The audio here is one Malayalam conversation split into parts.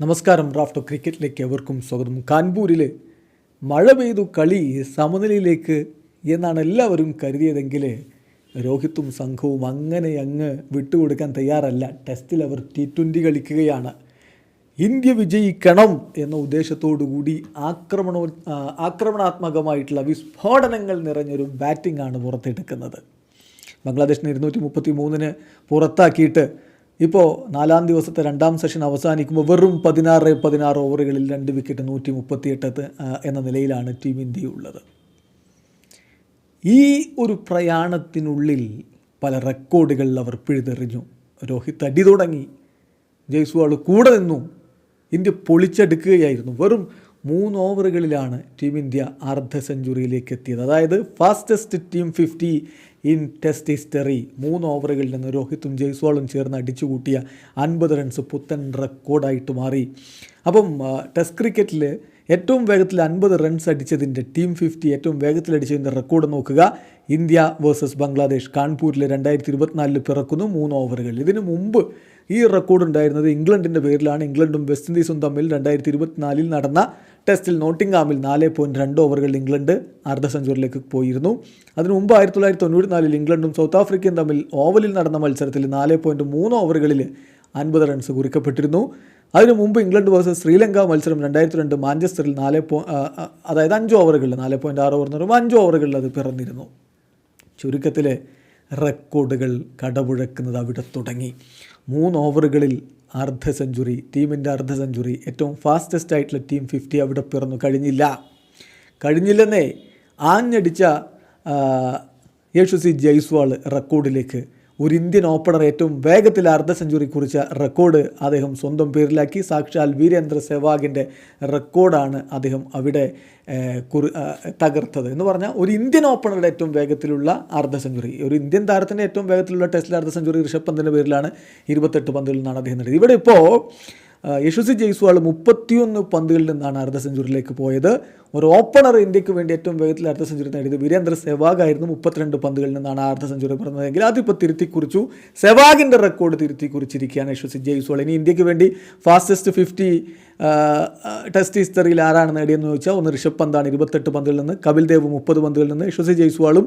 നമസ്കാരം റാഫ്റ്റോ ക്രിക്കറ്റിലേക്ക് എവർക്കും സ്വാഗതം. കാൺപൂരിൽ മഴ പെയ്തു കളി സമനിലയിലേക്ക് എന്നാണ് എല്ലാവരും കരുതിയതെങ്കിൽ രോഹിത്തും സംഘവും അങ്ങനെ അങ്ങ് വിട്ടുകൊടുക്കാൻ തയ്യാറല്ല. ടെസ്റ്റിൽ അവർ ടി ട്വന്റി കളിക്കുകയാണ്. ഇന്ത്യ വിജയിക്കണം എന്ന ഉദ്ദേശത്തോടു കൂടി ആക്രമണോ ആക്രമണാത്മകമായിട്ടുള്ള വിസ്ഫോടനങ്ങൾ നിറഞ്ഞൊരു ആണ് പുറത്തെടുക്കുന്നത്. ബംഗ്ലാദേശിന് ഇരുന്നൂറ്റി മുപ്പത്തി മൂന്നിന് പുറത്താക്കിയിട്ട് ഇപ്പോൾ നാലാം ദിവസത്തെ രണ്ടാം സെഷൻ അവസാനിക്കുമ്പോൾ വെറും പതിനാറ് പതിനാറ് ഓവറുകളിൽ രണ്ട് വിക്കറ്റ് നൂറ്റി മുപ്പത്തിയെട്ട് എന്ന നിലയിലാണ് ടീം ഇന്ത്യ ഉള്ളത് ഈ ഒരു പ്രയാണത്തിനുള്ളിൽ പല റെക്കോർഡുകൾ അവർ പിഴുതെറിഞ്ഞു. രോഹിത് അടി തുടങ്ങി. ജയ്സ്വാൾ കൂടെ നിന്നു. ഇന്ത്യ പൊളിച്ചെടുക്കുകയായിരുന്നു. വെറും മൂന്ന് ഓവറുകളിലാണ് ടീം ഇന്ത്യ അർദ്ധ സെഞ്ചുറിയിലേക്ക് എത്തിയത്. അതായത് fastest team fifty in test history മൂന്ന് ഓവറുകളിൽ നിന്ന് രോഹിത്തും ജയ്സ്വാളും ചേർന്ന് അടിച്ചു കൂട്ടിയ അൻപത് റൺസ് പുത്തൻ റെക്കോർഡായിട്ട് മാറി. അപ്പം ടെസ്റ്റ് ക്രിക്കറ്റിൽ ഏറ്റവും വേഗത്തിൽ അൻപത് റൺസ് അടിച്ചതിന്റെ ടീം ഫിഫ്റ്റി ഏറ്റവും വേഗത്തിൽ അടിച്ചതിന്റെ റെക്കോർഡ് നോക്കുക. ഇന്ത്യ വേഴ്സസ് ബംഗ്ലാദേശ് കാൺപൂരിൽ രണ്ടായിരത്തി ഇരുപത്തിനാലിൽ പിറക്കുന്നു മൂന്ന് ഓവറുകൾ ഇതിനു മുമ്പ് ഈ റെക്കോർഡ് ഉണ്ടായിരുന്നത് ഇംഗ്ലണ്ടിന്റെ പേരിലാണ്. ഇംഗ്ലണ്ടും വെസ്റ്റ് ഇൻഡീസും തമ്മിൽ രണ്ടായിരത്തി ഇരുപത്തിനാലിൽ നടന്ന ടെസ്റ്റിൽ നോട്ടിംഗാമിൽ നാല് പോയിന്റ് രണ്ട് ഓവറുകളിൽ ഇംഗ്ലണ്ട് അർദ്ധ സെഞ്ചുറിയിലേക്ക് പോയിരുന്നു. അതിനു മുമ്പ് ആയിരത്തി തൊള്ളായിരത്തി തൊണ്ണൂറ്റി നാലിൽ ഇംഗ്ലണ്ടും സൗത്ത് ആഫ്രിക്കയും തമ്മിൽ ഓവലിൽ നടന്ന മത്സരത്തിൽ നാല് പോയിന്റ് മൂന്ന് ഓവറുകളിൽ അൻപത് റൺസ് കുറിക്കപ്പെട്ടിരുന്നു. അതിനു മുമ്പ് ഇംഗ്ലണ്ട് വേഴ്സസ് ശ്രീലങ്ക മത്സരം രണ്ടായിരത്തി രണ്ട് മാഞ്ചസ്റ്ററിൽ നാല് പോ അതായത് അഞ്ച് ഓവറുകളിൽ നാല് പോയിന്റ് ആറ് ഓവർ എന്ന് പറയുമ്പോൾ അഞ്ച് ഓവറുകളിൽ അത് പിറന്നിരുന്നു. ചുരുക്കത്തിൽ റെക്കോർഡുകൾ കടപുഴക്കുന്നത് അവിടെ തുടങ്ങി. മൂന്ന് ഓവറുകളിൽ അർദ്ധ സെഞ്ചുറി ടീമിന്റെ അർദ്ധ സെഞ്ചുറി. ഏറ്റവും ഫാസ്റ്റസ്റ്റ് ആയിട്ടുള്ള ടീം ഫിഫ്റ്റി അവിടെ പിറന്നു. കഴിഞ്ഞില്ല. കഴിഞ്ഞില്ലെന്നേ ആഞ്ഞടിച്ച യേശുസി ജയ്സ്വാൾ റെക്കോർഡിലേക്ക് ഒരു ഇന്ത്യൻ ഓപ്പണർ ഏറ്റവും വേഗത്തിൽ അർദ്ധ സെഞ്ചുറി കുറിച്ച റെക്കോർഡ് അദ്ദേഹം സ്വന്തം പേരിലാക്കി. സാക്ഷാൽ വീരേന്ദ്ര സെവാഗിന്റെ റെക്കോർഡാണ് അദ്ദേഹം അവിടെ കുറി തകർത്തത്. എന്ന് പറഞ്ഞാൽ ഒരു ഇന്ത്യൻ ഓപ്പണറുടെ ഏറ്റവും വേഗത്തിലുള്ള അർദ്ധ സെഞ്ചുറി. ഒരു ഇന്ത്യൻ താരത്തിന്റെ ഏറ്റവും വേഗത്തിലുള്ള ടെസ്റ്റിലെ അർദ്ധ സെഞ്ചുറി ഋഷഭ് പന്തിന്റെ പേരിലാണ് ഇരുപത്തെട്ട് പന്തിൽ നിന്നാണ് അദ്ദേഹം നേടിയത്. ഇവിടെ ഇപ്പോൾ യശസ്വി ജയ്സ്വാൾ മുപ്പത്തിയൊന്ന് പന്തുകളിൽ നിന്നാണ് അർദ്ധ സെഞ്ചുറിയിലേക്ക് പോയത്. ഒരു ഓപ്പണർ ഇന്ത്യയ്ക്ക് വേണ്ടി ഏറ്റവും വേഗത്തിൽ അർദ്ധ സെഞ്ചുറി നേടിയത് വീരേന്ദ്ര സെവാഗ് ആയിരുന്നു. മുപ്പത്തിരണ്ട് പന്തുകളിൽ നിന്നാണ് അർദ്ധ സെഞ്ചുറി പറഞ്ഞതെങ്കിൽ അതിപ്പോൾ തിരുത്തി കുറിച്ചു സെവാഗിന്റെ റെക്കോർഡ് തിരുത്തി കുറിച്ചിരിക്കുകയാണ് യശസ്വി ജയ്സ്വാൾ ഇനി ഇന്ത്യയ്ക്ക് വേണ്ടി ഫാസ്റ്റസ്റ്റ് ഫിഫ്റ്റി ടെസ്റ്റ് ഹിസ്റ്ററിയിൽ ആരാണ് നേടിയെന്ന് ചോദിച്ചാൽ ഒന്ന് ഋഷഭ് പന്താണ് ഇരുപത്തെട്ട് പന്തുകളിൽ നിന്ന് കപിൽ ദേവ് മുപ്പത് പന്തുകളിൽ നിന്ന് യശസ്വി ജയ്സ്വാളും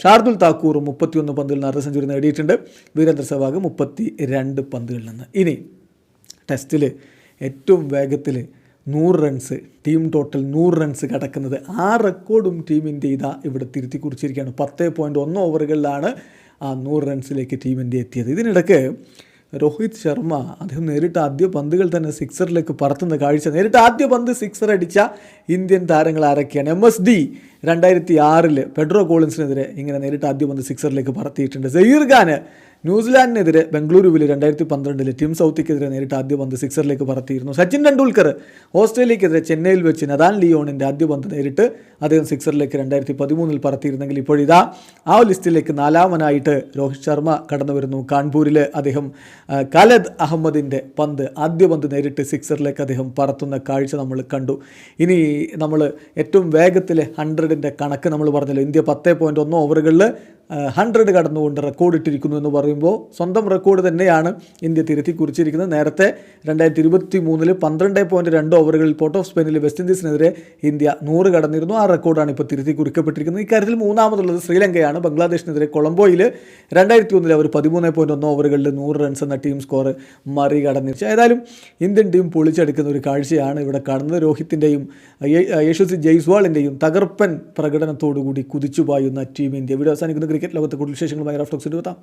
ഷാർദുൽ താക്കൂറും മുപ്പത്തിയൊന്ന് പന്തുകളിൽ നിന്ന് അർദ്ധ സെഞ്ചുറി നേടിയിട്ടുണ്ട്. വീരേന്ദ്ര സെവാഗ് മുപ്പത്തി രണ്ട് പന്തുകളിൽ നിന്ന്. ഇനി ടെസ്റ്റിൽ ഏറ്റവും വേഗത്തിൽ നൂറ് റൺസ് ടീം ടോട്ടൽ നൂറ് റൺസ് കടക്കുന്നത്. ആ റെക്കോർഡും ടീം ഇന്ത്യ ഇതാ ഇവിടെ തിരുത്തി കുറിച്ചിരിക്കുകയാണ് പത്ത് പോയിന്റ് ഒന്ന് ഓവറുകളിലാണ് ആ നൂറ് റൺസിലേക്ക് ടീം ഇന്ത്യ എത്തിയത്. ഇതിനിടയ്ക്ക് രോഹിത് ശർമ്മ അദ്ദേഹം നേരിട്ട് ആദ്യ പന്തുകൾ തന്നെ സിക്സറിലേക്ക് പറത്തുന്ന കാഴ്ച. നേരിട്ട് ആദ്യ പന്ത് സിക്സർ അടിച്ച ഇന്ത്യൻ താരങ്ങൾ ആരൊക്കെയാണ്? എം എസ് ഡി രണ്ടായിരത്തി ആറിൽ പെഡ്രോ കോളിൻസിനെതിരെ ഇങ്ങനെ നേരിട്ട് ആദ്യ പന്ത് സിക്സറിലേക്ക് പറത്തിയിട്ടുണ്ട്. സഹീർ ഖാന് ന്യൂസിലാൻഡിനെതിരെ ബംഗളൂരുവിൽ രണ്ടായിരത്തി പന്ത്രണ്ടിൽ ടീം സൗത്തിക്കെതിരെ നേരിട്ട് ആദ്യ പന്ത് സിക്സറിലേക്ക് പറത്തിയിരുന്നു. സച്ചിൻ ടെണ്ടുൽക്കർ ഓസ്ട്രേലിയക്കെതിരെ ചെന്നൈയിൽ വെച്ച് നദാൻ ലിയോണിന്റെ ആദ്യ പന്ത് നേരിട്ട് അദ്ദേഹം സിക്സറിലേക്ക് രണ്ടായിരത്തി പതിമൂന്നിൽ പറത്തിയിരുന്നെങ്കിൽ ഇപ്പോഴിതാ ആ ലിസ്റ്റിലേക്ക് നാലാമനായിട്ട് രോഹിത് ശർമ്മ കടന്നു വരുന്നു കാൺപൂരിൽ അദ്ദേഹം കലദ് അഹമ്മദിന്റെ പന്ത് ആദ്യ പന്ത് നേരിട്ട് സിക്സറിലേക്ക് അദ്ദേഹം പറത്തുന്ന കാഴ്ച നമ്മൾ കണ്ടു. ഇനി നമ്മൾ ഏറ്റവും വേഗത്തിൽ ഹൺഡ്രഡിന്റെ കണക്ക് നമ്മൾ പറഞ്ഞല്ലോ. ഇന്ത്യ പത്ത് പോയിന്റ് ഒന്ന് ഓവറുകളിൽ ഹൺഡ്രഡ് കടന്നുകൊണ്ട് റെക്കോർഡ് ഇട്ടിരിക്കുന്നു എന്ന് പറയുമ്പോൾ സ്വന്തം റെക്കോർഡ് തന്നെയാണ് ഇന്ത്യ തിരുത്തി കുറിച്ചിരിക്കുന്നത് നേരത്തെ രണ്ടായിരത്തി ഇരുപത്തി മൂന്നിൽ പന്ത്രണ്ട് പോയിന്റ് രണ്ട് ഓവറുകളിൽ പോർട്ട് ഓഫ് സ്പെയിനിൽ വെസ്റ്റ് ഇൻഡീസിനെതിരെ ഇന്ത്യ നൂറ് കടന്നിരുന്നു. ആ റെക്കോർഡാണ് ഇപ്പോൾ തിരുത്തി കുറിക്കപ്പെട്ടിരിക്കുന്നത് ഇക്കാര്യത്തിൽ മൂന്നാമതുള്ളത് ശ്രീലങ്കയാണ്. ബംഗ്ലാദേശിനെതിരെ കൊളംബോയിൽ രണ്ടായിരത്തി ഒന്നിൽ അവർ പതിമൂന്ന് പോയിന്റ് ഒന്ന് ഓവറുകളിൽ നൂറ് റൺസ് എന്ന ടീം സ്കോർ മറികടന്നിരിച്ചു ഏതായാലും ഇന്ത്യൻ ടീം പൊളിച്ചെടുക്കുന്ന ഒരു കാഴ്ചയാണ് ഇവിടെ കാണുന്നത്. രോഹിത്തിന്റെയും യശസ്വി ജയ്സ്വാളിന്റെയും തകർപ്പൻ പ്രകടനത്തോടുകൂടി കുതിച്ചു പായുന്ന ടീം ഇന്ത്യ. ഇവിടെ അവസാനിക്കുന്ന. ക്രിക്കറ്റ് ലോകത്തെ കൂടുതൽ വിശേഷങ്ങളുമായി റഫ്റ്റോക്സ് എടുത്താം